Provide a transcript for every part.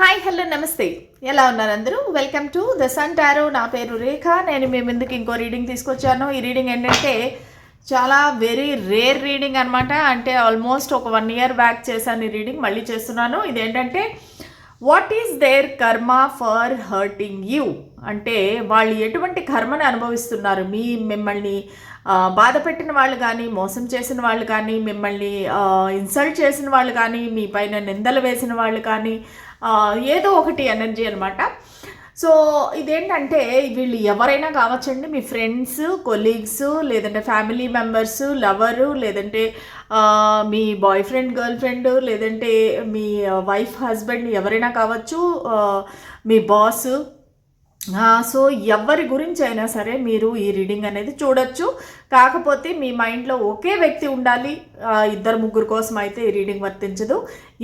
Hi hello నమస్తే. ఎలా ఉన్నారు అందరూ? Welcome to the Sun tarot నా పేరు రేఖ. నేను మీ ముందుకు ఇంకో రీడింగ్ తీసుకొచ్చాను. ఈ రీడింగ్ ఏంటంటే చాలా వెరీ రేర్ రీడింగ్ అనమాట అంటే ఆల్మోస్ట్ ఒక వన్ ఇయర్ బ్యాక్ చేశాను ఈ రీడింగ్ మళ్ళీ చేస్తున్నాను. ఇదేంటంటే what is there karma for hurting you అంటే వాళ్ళు ఎటువంటి కర్మని అనుభవిస్తున్నారు? మీ మిమ్మల్ని బాధ పెట్టిన వాళ్ళు కానీ మోసం చేసిన వాళ్ళు కానీ మిమ్మల్ని ఇన్సల్ట్ చేసిన వాళ్ళు కానీ మీ పైన నిందలు వేసిన వాళ్ళు కానీ ఏదో ఒకటి ఎనర్జీ అనమాట సో ఇదేంటంటే వీళ్ళు ఎవరైనా కావచ్చండి మీ ఫ్రెండ్స్ కొలీగ్స్ లేదంటే ఫ్యామిలీ మెంబర్స్ లవరు లేదంటే మీ బాయ్ ఫ్రెండ్ గర్ల్ ఫ్రెండ్ లేదంటే మీ వైఫ్ హస్బెండ్ ఎవరైనా కావచ్చు మీ బాస్ సో ఎవరి గురించి అయినా సరే మీరు ఈ రీడింగ్ అనేది చూడొచ్చు. కాకపోతే మీ మైండ్లో ఒకే వ్యక్తి ఉండాలి ఇద్దరు ముగ్గురు కోసం అయితే ఈ రీడింగ్ వర్తించదు.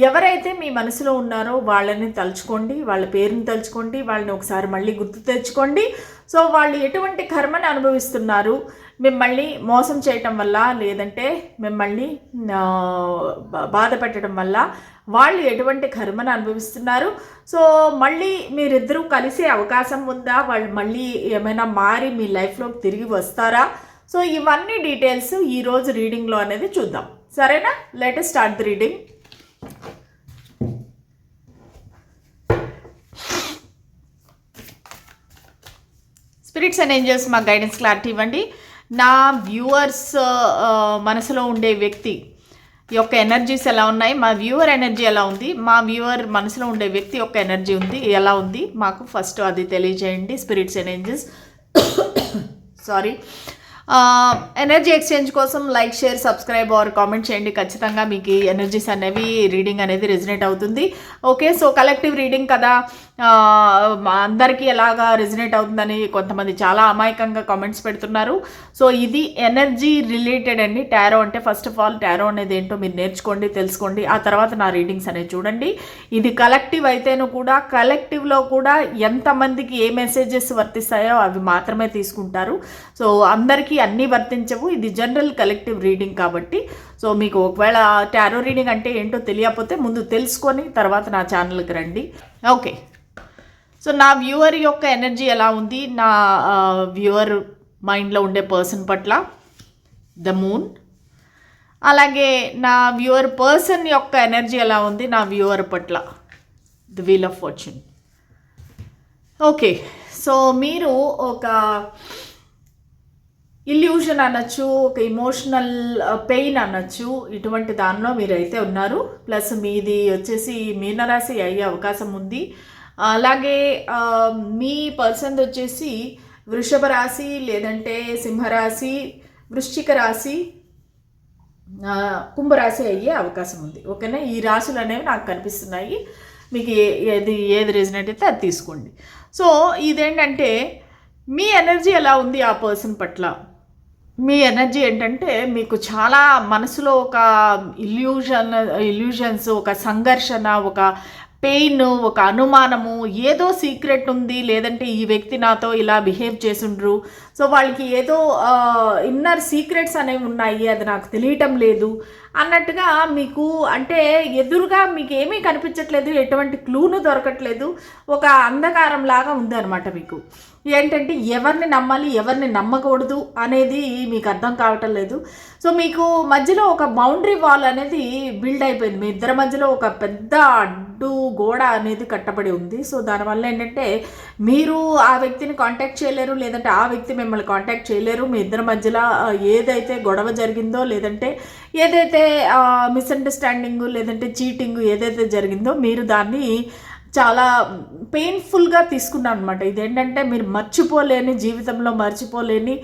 ఎవరైతే మీ మనసులో ఉన్నారో వాళ్ళని తలుచుకోండి వాళ్ళ పేరుని తలుచుకోండి వాళ్ళని ఒకసారి మళ్ళీ గుర్తు తెచ్చుకోండి. సో వాళ్ళు ఎటువంటి కర్మని అనుభవిస్తున్నారు మిమ్మల్ని మోసం చేయటం వల్ల లేదంటే మిమ్మల్ని బా- బాధ పెట్టడం వల్ల వాళ్ళు ఎటువంటి కర్మను అనుభవిస్తున్నారు. సో మళ్ళీ మీరిద్దరూ కలిసే అవకాశం ఉందా? వాళ్ళు మళ్ళీ ఏమైనా మారి మీ లైఫ్లోకి తిరిగి వస్తారా? సో ఇవన్నీ డీటెయిల్స్ ఈరోజు రీడింగ్లో అనేది చూద్దాం. సరేనా? Latest start the reading spirits and angels మా గైడెన్స్ క్లారిటీ ఇవ్వండి. నా వ్యూవర్స్ మనసులో ఉండే వ్యక్తి యొక్క ఎనర్జీస్ ఎలా ఉన్నాయి? మా వ్యూవర్ ఎనర్జీ ఎలా ఉంది? మా వ్యూవర్ మనసులో ఉండే వ్యక్తి యొక్క ఎనర్జీ ఉంది ఎలా ఉంది? మాకు ఫస్ట్ అది తెలియజేయండి. Spirits and sorry energy exchange కోసం like share subscribe or comment చేయండి. ఖచ్చితంగా మీకు ఎనర్జీస్ అనేవి రీడింగ్ అనేది రెజినేట్ అవుతుంది. ఓకే సో కలెక్టివ్ రీడింగ్ కదా. అందరికీ ఎలాగా రెజినేట్ అవుతుందని కొంతమంది చాలా అమాయకంగా కామెంట్స్ పెడుతున్నారు. సో ఇది ఎనర్జీ రిలేటెడ్ అండి. టారో అంటే ఫస్ట్ ఆఫ్ ఆల్ టారో అనేది ఏంటో మీరు నేర్చుకోండి తెలుసుకోండి. ఆ తర్వాత నా రీడింగ్స్ అనేవి చూడండి. ఇది కలెక్టివ్ అయితేనూ కూడా కలెక్టివ్లో కూడా ఎంతమందికి ఏ మెసేజెస్ వర్తిస్తాయో అవి మాత్రమే తీసుకుంటారు. సో అందరికీ అన్నీ వర్తించవు. ఇది జనరల్ కలెక్టివ్ రీడింగ్ కాబట్టి. సో మీకు ఒకవేళ టారో రీడింగ్ అంటే ఏంటో తెలియకపోతే ముందు తెలుసుకొని తర్వాత నా ఛానల్కి రండి. ఓకే సో నా వ్యూవర్ యొక్క ఎనర్జీ ఎలా ఉంది? నా వ్యూవర్ మైండ్లో ఉండే పర్సన్ పట్ల ద మూన్ అలాగే నా వ్యూవర్ పర్సన్ యొక్క ఎనర్జీ ఎలా ఉంది? నా వ్యూవర్ పట్ల the wheel of fortune okay so మీరు ఒక ఇల్యూషన్ అనొచ్చు ఒక ఇమోషనల్ పెయిన్ అనొచ్చు ఇటువంటి దానిలో మీరైతే ఉన్నారు. ప్లస్ మీది వచ్చేసి మీనరాశి అయ్యే అవకాశం ఉంది. అలాగే మీ పర్సన్ వచ్చేసి వృషభ రాశి లేదంటే సింహరాశి వృశ్చిక రాశి కుంభరాశి అయ్యే అవకాశం ఉంది. ఓకేనా? ఈ రాశులు అనేవి నాకు కనిపిస్తున్నాయి. మీకు ఏది ఏది రెజినేట్ అయితే అది తీసుకోండి. సో ఇదేంటంటే మీ ఎనర్జీ ఎలా ఉంది ఆ పర్సన్ పట్ల? మీ ఎనర్జీ ఏంటంటే మీకు చాలా మనసులో ఒక ఇల్యూషన్ ఇల్యూషన్స్ ఒక సంఘర్షణ ఒక పెయిన్ ఒక అనుమానము ఏదో సీక్రెట్ ఉంది లేదంటే ఈ వ్యక్తి నాతో ఇలా బిహేవ్ చేసిండ్రు. సో వాళ్ళకి ఏదో ఇన్నర్ సీక్రెట్స్ అనేవి ఉన్నాయి అది నాకు తెలియటం లేదు. అన్నట్టుగా మీకు అంటే ఎదురుగా మీకు ఏమీ కనిపించట్లేదు ఎటువంటి క్లూను దొరకట్లేదు ఒక అంధకారం లాగా ఉందన్నమాట మీకు. ఏంటంటే ఎవరిని నమ్మాలి ఎవరిని నమ్మకూడదు అనేది మీకు అర్థం కావటం లేదు. సో మీకు మధ్యలో ఒక బౌండరీ వాల్ అనేది బిల్డ్ అయిపోయింది. మీ ఇద్దరి మధ్యలో ఒక పెద్ద అడ్డు గోడ అనేది కట్టబడి ఉంది. సో దానివల్ల ఏంటంటే మీరు ఆ వ్యక్తిని కాంటాక్ట్ చేయలేరు లేదంటే ఆ వ్యక్తి మిమ్మల్ని కాంటాక్ట్ చేయలేరు. మీ ఇద్దరి మధ్యలో ఏదైతే గొడవ జరిగిందో లేదంటే ఏదైతే మిస్అండర్స్టాండింగ్ లేదంటే చీటింగ్ ఏదైతే జరిగిందో మీరు దాన్ని చాలా పెయిన్ఫుల్గా తీసుకున్నాను అనమాట ఇదేంటంటే మీరు మర్చిపోలేని జీవితంలో మర్చిపోలేని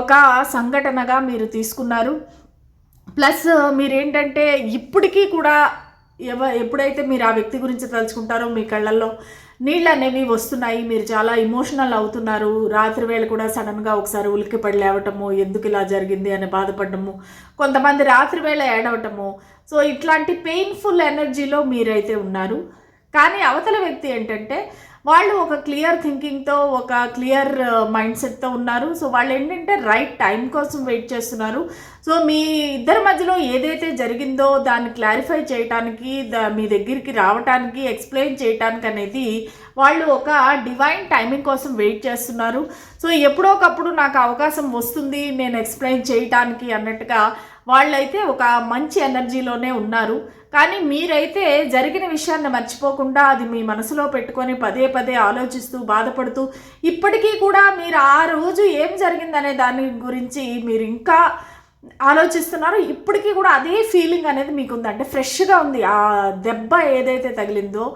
ఒక సంఘటనగా మీరు తీసుకున్నారు. ప్లస్ మీరేంటంటే ఇప్పటికీ కూడా ఎవ ఎప్పుడైతే మీరు ఆ వ్యక్తి గురించి తలుచుకుంటారో మీ కళ్ళల్లో నీళ్ళు అనేవి వస్తున్నాయి. మీరు చాలా ఇమోషనల్ అవుతున్నారు. రాత్రి వేళ కూడా సడన్గా ఒకసారి ఉలిక్కిపడి లేవటము ఎందుకు ఇలా జరిగింది అని బాధపడటము కొంతమంది రాత్రి వేళ ఏడవటము సో ఇట్లాంటి పెయిన్ఫుల్ ఎనర్జీలో మీరైతే ఉన్నారు. కానీ అవతల వ్యక్తి ఏంటంటే వాళ్ళు ఒక క్లియర్ థింకింగ్తో ఒక క్లియర్ మైండ్ సెట్తో ఉన్నారు. సో వాళ్ళు ఏంటంటే రైట్ టైం కోసం వెయిట్ చేస్తున్నారు. సో మీ ఇద్దరి మధ్యలో ఏదైతే జరిగిందో దాన్ని క్లారిఫై చేయటానికి దా మీ దగ్గరికి రావటానికి ఎక్స్ప్లెయిన్ చేయటానికి అనేది వాళ్ళు ఒక డివైన్ టైమింగ్ కోసం వెయిట్ చేస్తున్నారు. సో ఎప్పుడో ఒకప్పుడు నాకు అవకాశం వస్తుంది నేను ఎక్స్ప్లెయిన్ చేయటానికి అన్నట్టుగా వాళ్ళైతే ఒక మంచి ఎనర్జీలోనే ఉన్నారు. కానీ మీరైతే జరిగిన విషయాన్ని మర్చిపోకుండా అది మీ మనసులో పెట్టుకొని పదే పదే ఆలోచిస్తూ బాధపడుతూ ఇప్పటికీ కూడా మీరు ఆ రోజు ఏం జరిగిందనే దాని గురించి మీరు ఇంకా ఆలోచిస్తున్నారు. ఇప్పటికీ కూడా అదే ఫీలింగ్ అనేది మీకు ఉంది అంటే ఫ్రెష్గా ఉంది. ఆ దెబ్బ ఏదైతే తగిలిందో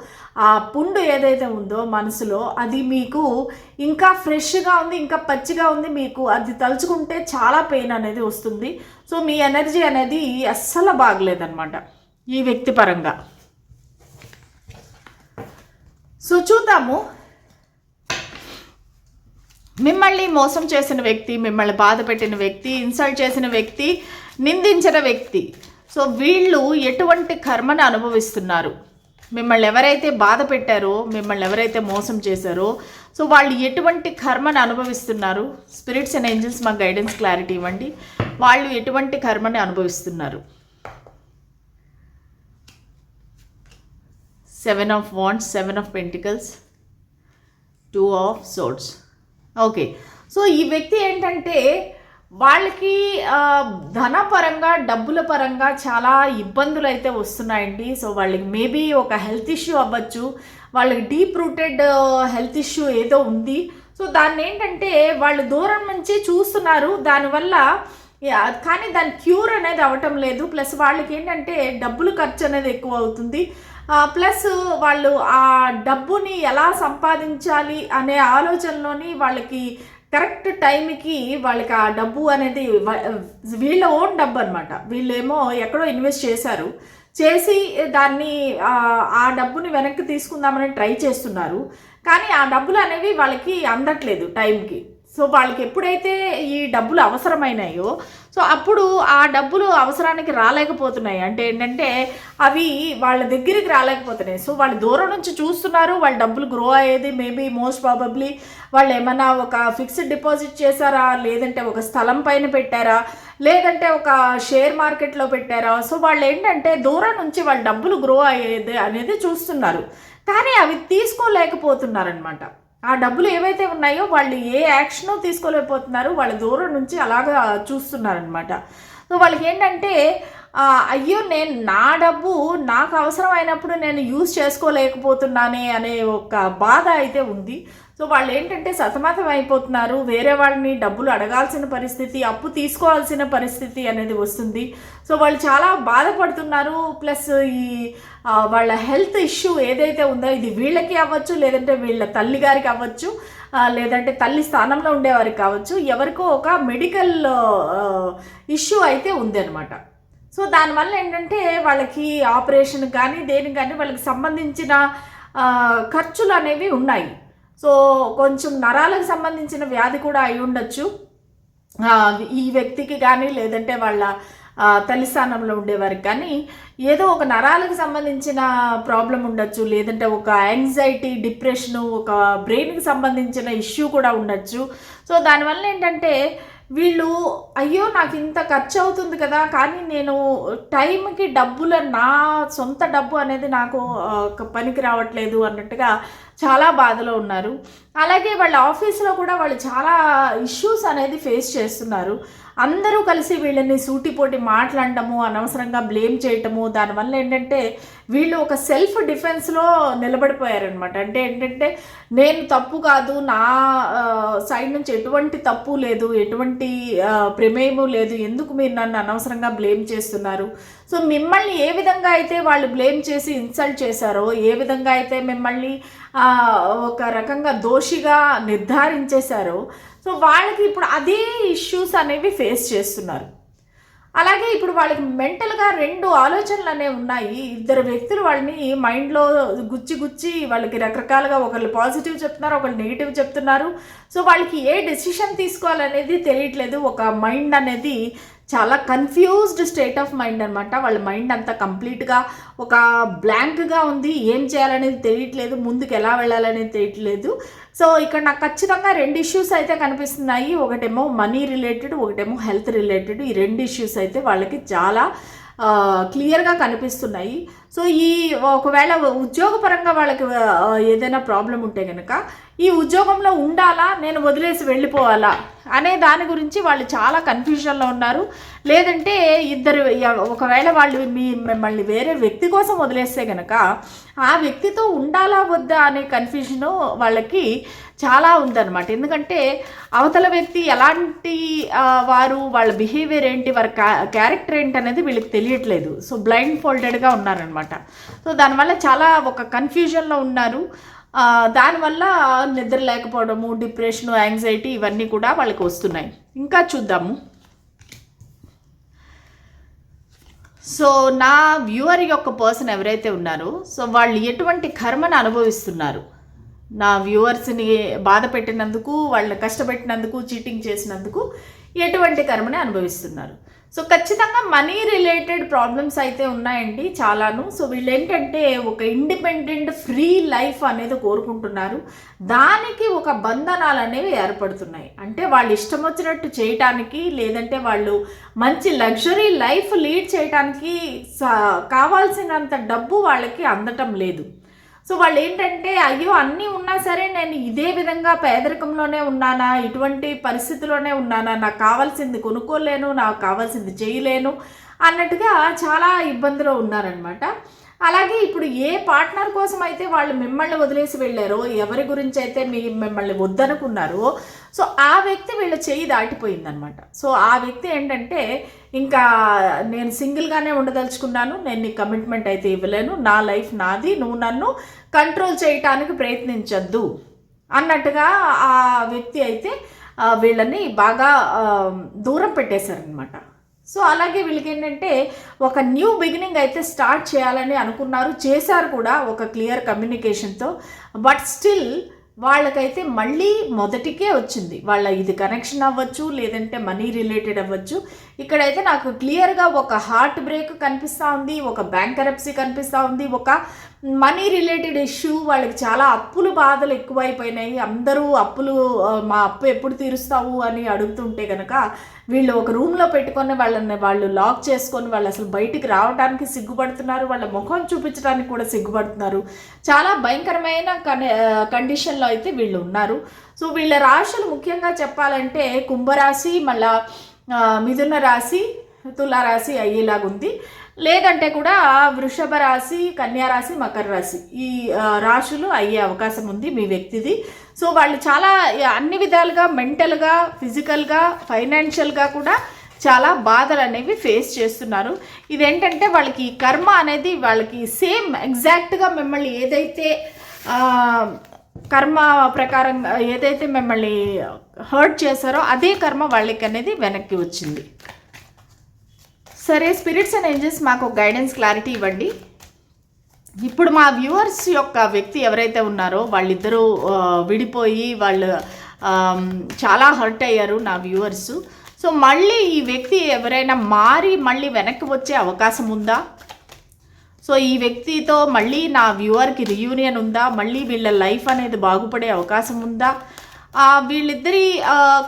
ఆ పుండు ఏదైతే ఉందో మనసులో అది మీకు ఇంకా ఫ్రెష్గా ఉంది ఇంకా పచ్చిగా ఉంది మీకు అది తలుచుకుంటే చాలా పెయిన్ అనేది వస్తుంది. సో మీ ఎనర్జీ అనేది అస్సలు బాగలేదన్నమాట ఈ వ్యక్తి పరంగా సో చూద్దాము. మిమ్మల్ని మోసం చేసిన వ్యక్తి మిమ్మల్ని బాధ పెట్టిన వ్యక్తి ఇన్సల్ట్ చేసిన వ్యక్తి నిందించిన వ్యక్తి. సో వీళ్ళు ఎటువంటి కర్మను అనుభవిస్తున్నారు? మిమ్మల్ని ఎవరైతే బాధ పెట్టారో మిమ్మల్ని ఎవరైతే మోసం చేశారో సో వాళ్ళు ఎటువంటి కర్మను అనుభవిస్తున్నారు? స్పిరిట్స్ అండ్ ఏంజల్స్ మాకు గైడెన్స్ క్లారిటీ ఇవ్వండి. వాళ్ళు ఎటువంటి కర్మని అనుభవిస్తున్నారు? Seven of wands seven of pentacles two of swords okay. So ఈ వ్యక్తి ఏంటంటే వాళ్ళకి ధనపరంగా డబ్బుల పరంగా చాలా ఇబ్బందులు అయితే వస్తున్నాయండి. సో వాళ్ళకి మేబీ ఒక హెల్త్ ఇష్యూ అవ్వచ్చు. వాళ్ళకి డీప్ రూటెడ్ హెల్త్ ఇష్యూ ఏదో ఉంది. సో దాన్ని ఏంటంటే వాళ్ళు దూరం నుంచి చూస్తున్నారు. దానివల్ల కానీ దాని క్యూర్ అనేది అవ్వటం లేదు. ప్లస్ వాళ్ళకి ఏంటంటే డబ్బులు ఖర్చు అనేది ఎక్కువ అవుతుంది. ప్లస్ వాళ్ళు ఆ డబ్బుని ఎలా సంపాదించాలి అనే ఆలోచనలోని వాళ్ళకి కరెక్ట్ టైంకి వాళ్ళకి ఆ డబ్బు అనేది వీళ్ళ ఓన్ డబ్బు అనమాట వీళ్ళేమో ఎక్కడో ఇన్వెస్ట్ చేశారు. చేసి దాన్ని ఆ, ఆ డబ్బుని వెనక్కి తీసుకుందామని ట్రై చేస్తున్నారు. కానీ ఆ డబ్బులు అనేవి వాళ్ళకి అందట్లేదు టైంకి సో వాళ్ళకి ఎప్పుడైతే ఈ డబ్బులు అవసరమైనాయో సో అప్పుడు ఆ డబ్బులు అవసరానికి రాలేకపోతున్నాయి. అంటే ఏంటంటే అవి వాళ్ళ దగ్గరికి రాలేకపోతున్నాయి. సో వాళ్ళు దూరం నుంచి చూస్తున్నారు వాళ్ళ డబ్బులు గ్రో అయ్యేది మేబీ మోస్ట్ ప్రాబబ్లీ వాళ్ళు ఏమన్నా ఒక ఫిక్స్డ్ డిపాజిట్ చేశారా? లేదంటే ఒక స్థలం పైన పెట్టారా? లేదంటే ఒక షేర్ మార్కెట్లో పెట్టారా? సో వాళ్ళు ఏంటంటే దూరం నుంచి వాళ్ళ డబ్బులు గ్రో అయ్యేది అనేది చూస్తున్నారు. కానీ అవి తీసుకోలేకపోతున్నారనమాట ఆ డబ్బులు ఏవైతే ఉన్నాయో వాళ్ళు ఏ యాక్షను తీసుకోలేకపోతున్నారు. వాళ్ళ దూరం నుంచి అలాగా చూస్తున్నారనమాట సో వాళ్ళకి ఏంటంటే అయ్యో నేను నా డబ్బు నాకు అవసరమైనప్పుడు నేను యూజ్ చేసుకోలేకపోతున్నానే అనే ఒక బాధ అయితే ఉంది. సో వాళ్ళు ఏంటంటే సతమతం అయిపోతున్నారు. వేరే వాళ్ళని డబ్బులు అడగాల్సిన పరిస్థితి అప్పు తీసుకోవాల్సిన పరిస్థితి అనేది వస్తుంది. సో వాళ్ళు చాలా బాధపడుతున్నారు. ప్లస్ ఈ వాళ్ళ హెల్త్ ఇష్యూ ఏదైతే ఉందో ఇది వీళ్ళకి అవ్వచ్చు లేదంటే వీళ్ళ తల్లి గారికి అవ్వచ్చు లేదంటే తల్లి స్థానంలో ఉండేవారికి కావచ్చు ఎవరికో ఒక మెడికల్ ఇష్యూ అయితే ఉంది అనమాట సో దానివల్ల ఏంటంటే వాళ్ళకి ఆపరేషన్ కానీ దేనికి కానీ వాళ్ళకి సంబంధించిన ఖర్చులు అనేవి ఉన్నాయి. సో కొంచెం నరాలకు సంబంధించిన వ్యాధి కూడా అయి ఉండొచ్చు. ఈ వ్యక్తికి కానీ లేదంటే వాళ్ళ ఆ, తల్లి స్థానంలో ఉండేవారికి కానీ ఏదో ఒక నరాలకు సంబంధించిన ప్రాబ్లం ఉండొచ్చు. లేదంటే ఒక యాంగ్జైటీ డిప్రెషను ఒక బ్రెయిన్కి సంబంధించిన ఇష్యూ కూడా ఉండొచ్చు. సో దానివల్ల ఏంటంటే వీళ్ళు అయ్యో నాకు ఇంత ఖర్చు అవుతుంది కదా కానీ నేను టైంకి డబ్బుల నా సొంత డబ్బు అనేది నాకు పనికి రావట్లేదు అన్నట్టుగా చాలా బాధలో ఉన్నారు. అలాగే వాళ్ళ ఆఫీస్లో కూడా వాళ్ళు చాలా ఇష్యూస్ అనేది ఫేస్ చేస్తున్నారు. అందరూ కలిసి వీళ్ళని సూటిపోటి మాట్లాడటము అనవసరంగా బ్లేమ్ చేయటము దానివల్ల ఏంటంటే వీళ్ళు ఒక సెల్ఫ్ డిఫెన్స్లో నిలబడిపోయారనమాట అంటే ఏంటంటే నేను తప్పు కాదు నా సైడ్ నుంచి ఎటువంటి తప్పు లేదు ఎటువంటి ప్రమేయము లేదు ఎందుకు మీరు నన్ను అనవసరంగా బ్లేమ్ చేస్తున్నారు? సో మిమ్మల్ని ఏ విధంగా అయితే వాళ్ళు బ్లేమ్ చేసి ఇన్సల్ట్ చేశారో ఏ విధంగా అయితే మిమ్మల్ని ఒక రకంగా దోషిగా నిర్ధారించేశారో సో వాళ్ళకి ఇప్పుడు అదే ఇష్యూస్ అనేవి ఫేస్ చేస్తున్నారు. అలాగే ఇప్పుడు వాళ్ళకి మెంటల్గా రెండు ఆలోచనలు అనేవి ఉన్నాయి. ఇద్దరు వ్యక్తులు వాళ్ళని మైండ్లో గుచ్చి గుచ్చి వాళ్ళకి రకరకాలుగా ఒకళ్ళు పాజిటివ్ చెప్తున్నారు ఒకళ్ళు నెగిటివ్ చెప్తున్నారు. సో వాళ్ళకి ఏ డెసిషన్ తీసుకోవాలనేది తెలియట్లేదు. ఒక మైండ్ అనేది చాలా కన్ఫ్యూజ్డ్ స్టేట్ ఆఫ్ మైండ్ అనమాట వాళ్ళ మైండ్ అంతా కంప్లీట్గా ఒక బ్లాంక్గా ఉంది. ఏం చేయాలనేది తెలియట్లేదు. ముందుకు ఎలా వెళ్ళాలనేది తెలియట్లేదు. సో ఇక్కడ నాకు ఖచ్చితంగా రెండు ఇష్యూస్ అయితే కనిపిస్తున్నాయి. ఒకటేమో మనీ రిలేటెడ్ ఒకటేమో హెల్త్ రిలేటెడ్ ఈ రెండు ఇష్యూస్ అయితే వాళ్ళకి చాలా క్లియర్గా కనిపిస్తున్నాయి. సో ఈ ఒకవేళ ఉద్యోగపరంగా వాళ్ళకి ఏదైనా ప్రాబ్లం ఉంటే కనుక ఈ ఉద్యోగంలో ఉండాలా నేను వదిలేసి వెళ్ళిపోవాలా అనే దాని గురించి వాళ్ళు చాలా కన్ఫ్యూజన్లో ఉన్నారు. లేదంటే ఇద్దరు ఒకవేళ వాళ్ళు మీ మిమ్మల్ని వేరే వ్యక్తి కోసం వదిలేస్తే కనుక ఆ వ్యక్తితో ఉండాలా వద్దా అనే కన్ఫ్యూజను వాళ్ళకి చాలా ఉందన్నమాట. ఎందుకంటే అవతల వ్యక్తి ఎలాంటి వారు వాళ్ళ బిహేవియర్ ఏంటి వారి క్యారెక్టర్ ఏంటి అనేది వీళ్ళకి తెలియట్లేదు. సో బ్లైండ్ ఫోల్డెడ్గా ఉన్నారనమాట సో దానివల్ల చాలా ఒక కన్ఫ్యూజన్లో ఉన్నారు. దానివల్ల నిద్ర లేకపోవడము డిప్రెషన్ యాంగ్జైటీ ఇవన్నీ కూడా వాళ్ళకి వస్తున్నాయి. ఇంకా చూద్దాము. సో నా వ్యూవర్ యొక్క పర్సన్ ఎవరైతే ఉన్నారో సో వాళ్ళు ఎటువంటి కర్మను అనుభవిస్తున్నారు? నా వ్యూవర్స్ని బాధ పెట్టినందుకు వాళ్ళని కష్టపెట్టినందుకు చీటింగ్ చేసినందుకు ఎటువంటి కర్మని అనుభవిస్తున్నారు. సో ఖచ్చితంగా మనీ రిలేటెడ్ ప్రాబ్లమ్స్ అయితే ఉన్నాయండి చాలాను. సో వీళ్ళు ఏంటంటే ఒక ఇండిపెండెంట్ ఫ్రీ లైఫ్ అనేది కోరుకుంటున్నారు. దానికి ఒక బంధనాలు అనేవి ఏర్పడుతున్నాయి. అంటే వాళ్ళు ఇష్టం వచ్చినట్టు చేయటానికి లేదంటే వాళ్ళు మంచి లగ్జరీ లైఫ్ లీడ్ చేయటానికి కావాల్సినంత డబ్బు వాళ్ళకి అందటం లేదు. సో వాళ్ళు ఏంటంటే అయ్యో అన్నీ ఉన్నా సరే నేను ఇదే విధంగా పేదరికంలోనే ఉన్నానా ఇటువంటి పరిస్థితిలోనే ఉన్నానా నాకు కావాల్సింది కొనుక్కోలేను నాకు కావాల్సింది చేయలేను అన్నట్టుగా చాలా ఇబ్బందిలో ఉన్నారనమాట అలాగే ఇప్పుడు ఏ పార్ట్నర్ కోసం అయితే వాళ్ళు మిమ్మల్ని వదిలేసి వెళ్ళారో ఎవరి గురించి అయితే మీ మిమ్మల్ని వద్దనుకున్నారో సో ఆ వ్యక్తి వీళ్ళ చేయి దాటిపోయిందనమాట సో ఆ వ్యక్తి ఏంటంటే ఇంకా నేను సింగిల్గానే ఉండదలుచుకున్నాను. నేను నీ కమిట్మెంట్ అయితే ఇవ్వలేను. నా లైఫ్ నాది. నువ్వు నన్ను కంట్రోల్ చేయటానికి ప్రయత్నించద్దు. అన్నట్టుగా ఆ వ్యక్తి అయితే వీళ్ళని బాగా దూరం పెట్టేశారనమాట సో అలాగే వీళ్ళకి ఏంటంటే ఒక న్యూ బిగినింగ్ అయితే స్టార్ట్ చేయాలని అనుకున్నారు. చేశారు కూడా ఒక క్లియర్ కమ్యూనికేషన్తో బట్ స్టిల్ వాళ్ళకైతే మళ్ళీ మొదటికే వచ్చింది. వాళ్ళ ఇది కనెక్షన్ అవ్వచ్చు లేదంటే మనీ రిలేటెడ్ అవ్వచ్చు. ఇక్కడైతే నాకు క్లియర్గా ఒక హార్ట్ బ్రేక్ కనిపిస్తూ ఉంది ఒక బ్యాంక్ కరప్సీ కనిపిస్తూ ఉంది ఒక మనీ రిలేటెడ్ ఇష్యూ వాళ్ళకి చాలా అప్పులు బాధలు ఎక్కువైపోయినాయి. అందరూ అప్పులు మా అప్పు ఎప్పుడు తీరుస్తావు అని అడుగుతుంటే కనుక వీళ్ళు ఒక రూమ్లో పెట్టుకొని వాళ్ళని వాళ్ళు లాక్ చేసుకొని వాళ్ళు అసలు బయటికి రావడానికి సిగ్గుపడుతున్నారు. వాళ్ళ ముఖం చూపించడానికి కూడా సిగ్గుపడుతున్నారు. చాలా భయంకరమైన కండిషన్లో అయితే వీళ్ళు ఉన్నారు. సో వీళ్ళ రాశులు ముఖ్యంగా చెప్పాలంటే కుంభరాశి మళ్ళా మిథున రాశి తులారాశి అయ్యేలాగుంది. లేదంటే కూడా వృషభ రాశి కన్యారాశి మకర రాశి ఈ రాశులు అయ్యే అవకాశం ఉంది మీ వ్యక్తిది. సో వాళ్ళు చాలా అన్ని విధాలుగా మెంటల్గా ఫిజికల్గా ఫైనాన్షియల్గా కూడా చాలా బాధలు అనేవి ఫేస్ చేస్తున్నారు. ఇదేంటంటే వాళ్ళకి కర్మ అనేది వాళ్ళకి సేమ్ ఎగ్జాక్ట్గా మిమ్మల్ని ఏదైతే కర్మ ప్రకారం ఏదైతే మిమ్మల్ని హర్ట్ చేశారో అదే కర్మ వాళ్ళకి అనేది వెనక్కి వచ్చింది. సరే స్పిరిట్స్ అండ్ ఏంజల్స్ మాకు గైడెన్స్ క్లారిటీ ఇవ్వండి. ఇప్పుడు మా వ్యూవర్స్ యొక్క వ్యక్తి ఎవరైతే ఉన్నారో వాళ్ళిద్దరూ విడిపోయి వాళ్ళు చాలా హర్ట్ అయ్యారు నా వ్యూవర్స్. సో మళ్ళీ ఈ వ్యక్తి ఎవరైనా మారి మళ్ళీ వెనక్కి వచ్చే అవకాశం ఉందా? సో ఈ వ్యక్తితో మళ్ళీ నా వ్యూవర్కి రియూనియన్ ఉందా? మళ్ళీ వీళ్ళ లైఫ్ అనేది బాగుపడే అవకాశం ఉందా? వీళ్ళిద్దరి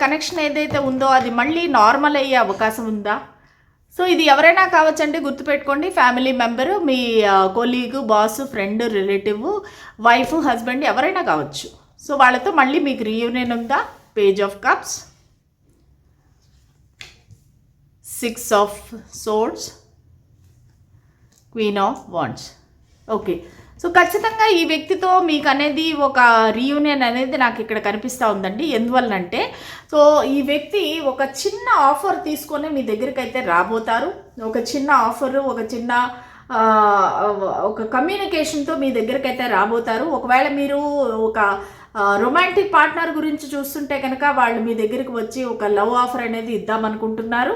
కనెక్షన్ ఏదైతే ఉందో అది మళ్ళీ నార్మల్ అయ్యే అవకాశం ఉందా? సో ఇది ఎవరైనా కావచ్చండి గుర్తుపెట్టుకోండి. ఫ్యామిలీ మెంబరు మీ colleague boss friend relative wife husband ఎవరైనా కావచ్చు. సో వాళ్ళతో మళ్ళీ మీకు రీయూనియన్ ఉందా page of cups. Six of swords queen of wands okay so ఖచ్చితంగా ఈ వ్యక్తితో మీకు అనేది ఒక రీయూనియన్ అనేది నాకు ఇక్కడ కనిపిస్తూ ఉందండి. ఎందువల్లంటే సో ఈ వ్యక్తి ఒక చిన్న ఆఫర్ తీసుకొని మీ దగ్గరికి అయితే రాబోతారు. ఒక చిన్న ఆఫర్ ఒక చిన్న ఒక కమ్యూనికేషన్తో మీ దగ్గరికి అయితే రాబోతారు. ఒకవేళ మీరు ఒక రొమాంటిక్ పార్ట్నర్ గురించి చూస్తుంటే కనుక వాళ్ళు మీ దగ్గరికి వచ్చి ఒక లవ్ ఆఫర్ అనేది ఇద్దామనుకుంటున్నారు.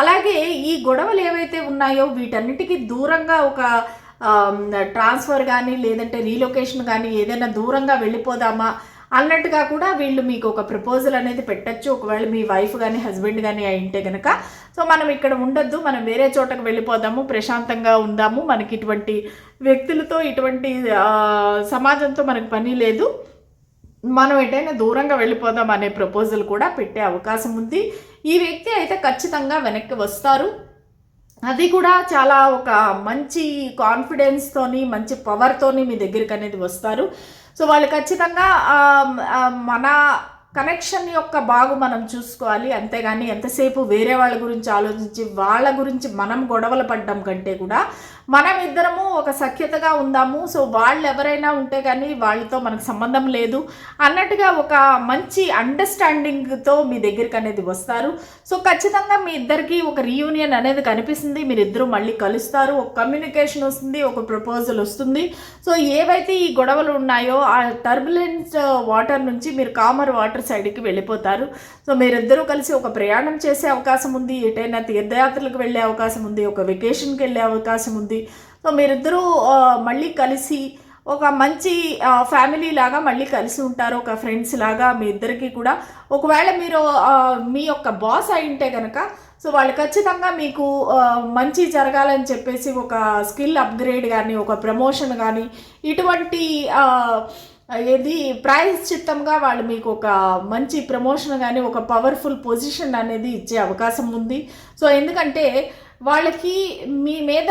అలాగే ఈ గొడవలు ఏవైతే ఉన్నాయో వీటన్నిటికీ దూరంగా ఒక ట్రాన్స్ఫర్ కానీ లేదంటే రీలొకేషన్ కానీ ఏదైనా దూరంగా వెళ్ళిపోదామా అన్నట్టుగా కూడా వీళ్ళు మీకు ఒక ప్రపోజల్ అనేది పెట్టచ్చు. ఒకవేళ మీ వైఫ్ కానీ హస్బెండ్ కానీ అయింటే కనుక సో మనం ఇక్కడ ఉండొద్దు. మనం వేరే చోటకు వెళ్ళిపోదాము. ప్రశాంతంగా ఉందాము. మనకి ఇటువంటి వ్యక్తులతో ఇటువంటి సమాజంతో మనకు పని లేదు. మనం ఎటైనా దూరంగా వెళ్ళిపోదాం అనే ప్రపోజల్ కూడా పెట్టే అవకాశం ఉంది. ఈ వ్యక్తి అయితే ఖచ్చితంగా వెనక్కి వస్తారు. అది కూడా చాలా ఒక మంచి కాన్ఫిడెన్స్తోని మంచి పవర్తోని మీ దగ్గరికి అనేది వస్తారు. సో వాళ్ళు ఖచ్చితంగా మన కనెక్షన్ యొక్క బాగు మనం చూసుకోవాలి. అంతేగాని ఎంతసేపు వేరే వాళ్ళ గురించి ఆలోచించి వాళ్ళ గురించి మనం గొడవలు పడ్డం కంటే కూడా మనం ఇద్దరము ఒక సఖ్యతగా ఉందాము. సో వాళ్ళు ఎవరైనా ఉంటే కానీ వాళ్ళతో మనకు సంబంధం లేదు అన్నట్టుగా ఒక మంచి అండర్స్టాండింగ్తో మీ దగ్గరికి అనేది వస్తారు. సో ఖచ్చితంగా మీ ఇద్దరికి ఒక రీయూనియన్ అనేది కనిపిస్తుంది. మీరు ఇద్దరు మళ్ళీ కలుస్తారు. ఒక కమ్యూనికేషన్ వస్తుంది ఒక ప్రపోజల్ వస్తుంది. సో ఏవైతే ఈ గొడవలు ఉన్నాయో ఆ టర్బులెన్స్ వాటర్ నుంచి మీరు కామర్ వాటర్ సైడ్కి వెళ్ళిపోతారు. సో మీరిద్దరూ కలిసి ఒక ప్రయాణం చేసే అవకాశం ఉంది. ఎటైనా తీర్థయాత్రలకు వెళ్ళే అవకాశం ఉంది. ఒక వెకేషన్కి వెళ్ళే అవకాశం ఉంది. సో మీరిద్దరూ మళ్ళీ కలిసి ఒక మంచి ఫ్యామిలీ లాగా మళ్ళీ కలిసి ఉంటారు. ఒక ఫ్రెండ్స్ లాగా మీ ఇద్దరికి కూడా. ఒకవేళ మీరు మీ యొక్క బాస్ అయింటే కనుక సో వాళ్ళు ఖచ్చితంగా మీకు మంచి జరగాలని చెప్పేసి ఒక స్కిల్ అప్గ్రేడ్ కానీ ఒక ప్రమోషన్ కానీ ఇటువంటి ఏది ప్రాయశ్చిత్తంగా వాళ్ళు మీకు ఒక మంచి ప్రమోషన్ కానీ ఒక పవర్ఫుల్ పొజిషన్ అనేది ఇచ్చే అవకాశం ఉంది. సో ఎందుకంటే వాళ్ళకి మీ మీద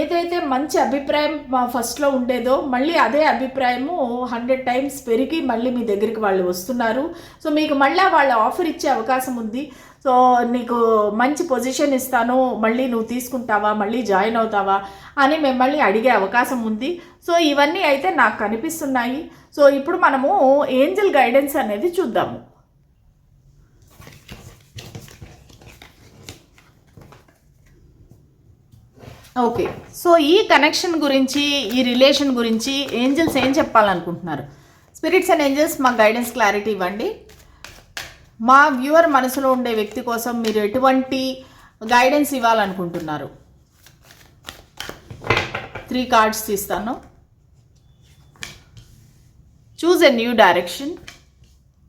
ఏదైతే మంచి అభిప్రాయం మా ఫస్ట్లో ఉండేదో మళ్ళీ అదే అభిప్రాయము హండ్రెడ్ టైమ్స్ పెరిగి మళ్ళీ మీ దగ్గరికి వాళ్ళు వస్తున్నారు. సో మీకు మళ్ళీ వాళ్ళ ఆఫర్ ఇచ్చే అవకాశం ఉంది. సో నీకు మంచి పొజిషన్ ఇస్తాను మళ్ళీ నువ్వు తీసుకుంటావా మళ్ళీ జాయిన్ అవుతావా అని మిమ్మల్ని అడిగే అవకాశం ఉంది. సో ఇవన్నీ అయితే నాకు కనిపిస్తున్నాయి. సో ఇప్పుడు మనము ఏంజల్ గైడెన్స్ అనేది చూద్దాము. ఓకే. సో ఈ కనెక్షన్ గురించి ఈ రిలేషన్ గురించి ఏంజల్స్ ఏం చెప్పాలనుకుంటున్నారు? స్పిరిట్స్ అండ్ ఏంజల్స్ మా గైడెన్స్ క్లారిటీ ఇవ్వండి. మా వ్యూవర్ మనసులో ఉండే వ్యక్తి కోసం మీరు ఎటువంటి గైడెన్స్ ఇవ్వాలనుకుంటున్నారు? త్రీ కార్డ్స్ తీస్తాను. Choose a new direction.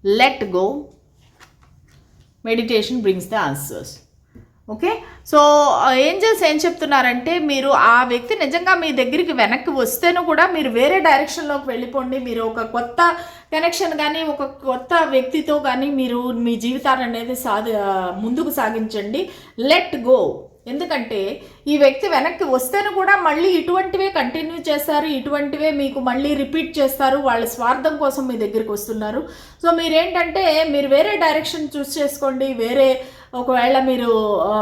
Let go. Meditation brings the answers. Okay? So angels ఏం చెప్తున్నారంటే మీరు ఆ వ్యక్తి నిజంగా మీ దగ్గరికి వెనక్కి వస్తేను కూడా మీరు వేరే డైరెక్షన్లోకి వెళ్ళిపోండి. మీరు ఒక కొత్త కనెక్షన్ కానీ ఒక కొత్త వ్యక్తితో కానీ మీరు మీ జీవితాన్ని అనేది సాధ ముందుకు సాగించండి. Let go. ఎందుకంటే ఈ వ్యక్తి వెనక్కి వస్తేను కూడా మళ్ళీ ఇటువంటివే కంటిన్యూ చేస్తారు. ఇటువంటివే మీకు మళ్ళీ రిపీట్ చేస్తారు. వాళ్ళ స్వార్థం కోసం మీ దగ్గరికి వస్తున్నారు. సో మీరేంటంటే మీరు వేరే డైరెక్షన్ చూస్ చేసుకోండి. వేరే ఒకవేళ మీరు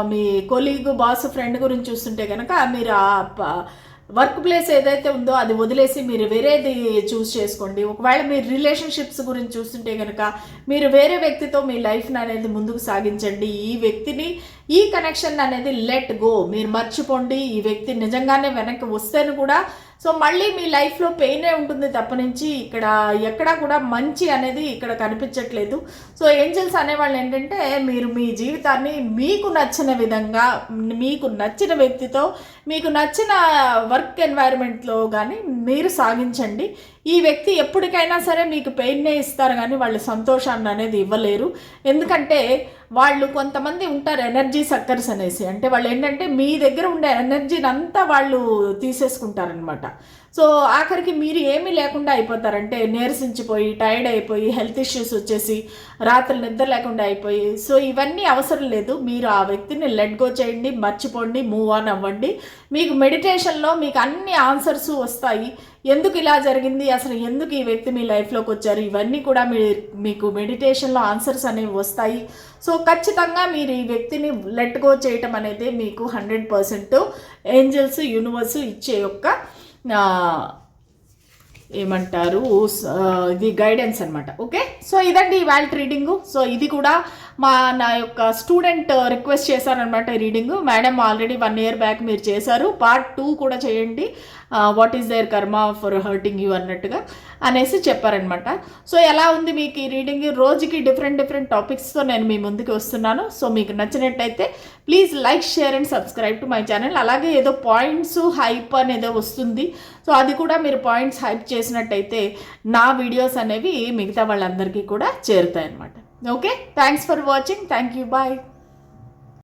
మీ కొలీగ్ బాస్ ఫ్రెండ్ గురించి చూస్తుంటే కనుక మీరు ఆ ప- వర్క్ ప్లేస్ ఏదైతే ఉందో అది వదిలేసి మీరు వేరేది చూస్ చేసుకోండి. ఒకవేళ మీరు రిలేషన్షిప్స్ గురించి చూస్తుంటే కనుక మీరు వేరే వ్యక్తితో మీ లైఫ్ని అనేది ముందుకు సాగించండి. ఈ వ్యక్తిని ఈ కనెక్షన్ అనేది లెట్ గో మీరు మర్చిపోండి. ఈ వ్యక్తి నిజంగానే వెనక్కి వస్తేను కూడా సో మళ్ళీ మీ లైఫ్లో పెయినే ఉంటుంది తప్పనించి. ఇక్కడ ఎక్కడా కూడా మంచి అనేది ఇక్కడ కనిపించట్లేదు. సో ఏంజల్స్ అనేవాళ్ళు ఏంటంటే మీరు మీ జీవితాన్ని మీకు నచ్చిన విధంగా మీకు నచ్చిన వ్యక్తితో మీకు నచ్చిన వర్క్ ఎన్వైరన్మెంట్లో కానీ మీరు సాగించండి. ఈ వ్యక్తి ఎప్పటికైనా సరే మీకు పెయిన్నే ఇస్తారు కానీ వాళ్ళు సంతోషాన్ని అనేది ఇవ్వలేరు. ఎందుకంటే వాళ్ళు కొంతమంది ఉంటారు ఎనర్జీ సక్కర్స్ అనేసి. అంటే వాళ్ళు ఏంటంటే మీ దగ్గర ఉండే ఎనర్జీని అంతా వాళ్ళు తీసేసుకుంటారనమాట సో ఆఖరికి మీరు ఏమీ లేకుండా అయిపోతారంటే నీరసించిపోయి టైర్డ్ అయిపోయి హెల్త్ ఇష్యూస్ వచ్చేసి రాత్రులు నిద్ర లేకుండా అయిపోయి. సో ఇవన్నీ అవసరం లేదు. మీరు ఆ వ్యక్తిని లెట్ గో చేయండి మర్చిపోండి మూవ్ ఆన్ అవ్వండి. మీకు మెడిటేషన్లో మీకు అన్ని ఆన్సర్స్ వస్తాయి. ఎందుకు ఇలా జరిగింది? అసలు ఎందుకు ఈ వ్యక్తి మీ లైఫ్లోకి వచ్చారు? ఇవన్నీ కూడా మీ మీకు మెడిటేషన్లో ఆన్సర్స్ అనేవి వస్తాయి. సో ఖచ్చితంగా మీరు ఈ వ్యక్తిని లెట్ గో చేయటం అనేది మీకు హండ్రెడ్ పర్సెంట్ ఏంజల్స్ యూనివర్స్ ఇచ్చే యొక్క ఏమంటారు ఇది గైడెన్స్ అనమాట ఓకే సో ఇదండి ఇవాళ రీడింగు సో ఇది కూడా మా నా యొక్క స్టూడెంట్ రిక్వెస్ట్ చేశారనమాట reading madam already one year back మీరు చేశారు. పార్ట్ టూ కూడా చేయండి. What is there karma for hurting you అన్నట్టుగా అనేసి చెప్పారనమాట సో ఎలా ఉంది మీకు ఈ రీడింగ్ రోజుకి డిఫరెంట్ డిఫరెంట్ టాపిక్స్తో నేను మీ ముందుకు వస్తున్నాను. సో మీకు నచ్చినట్టయితే please like share and subscribe to my channel అలాగే ఏదో పాయింట్స్ హైప్ అనేదో వస్తుంది. సో అది కూడా మీరు పాయింట్స్ హైప్ చేసినట్టయితే నా వీడియోస్ అనేవి మిగతా వాళ్ళందరికీ కూడా చేరుతాయి అన్నమాట okay thanks for watching thank you bye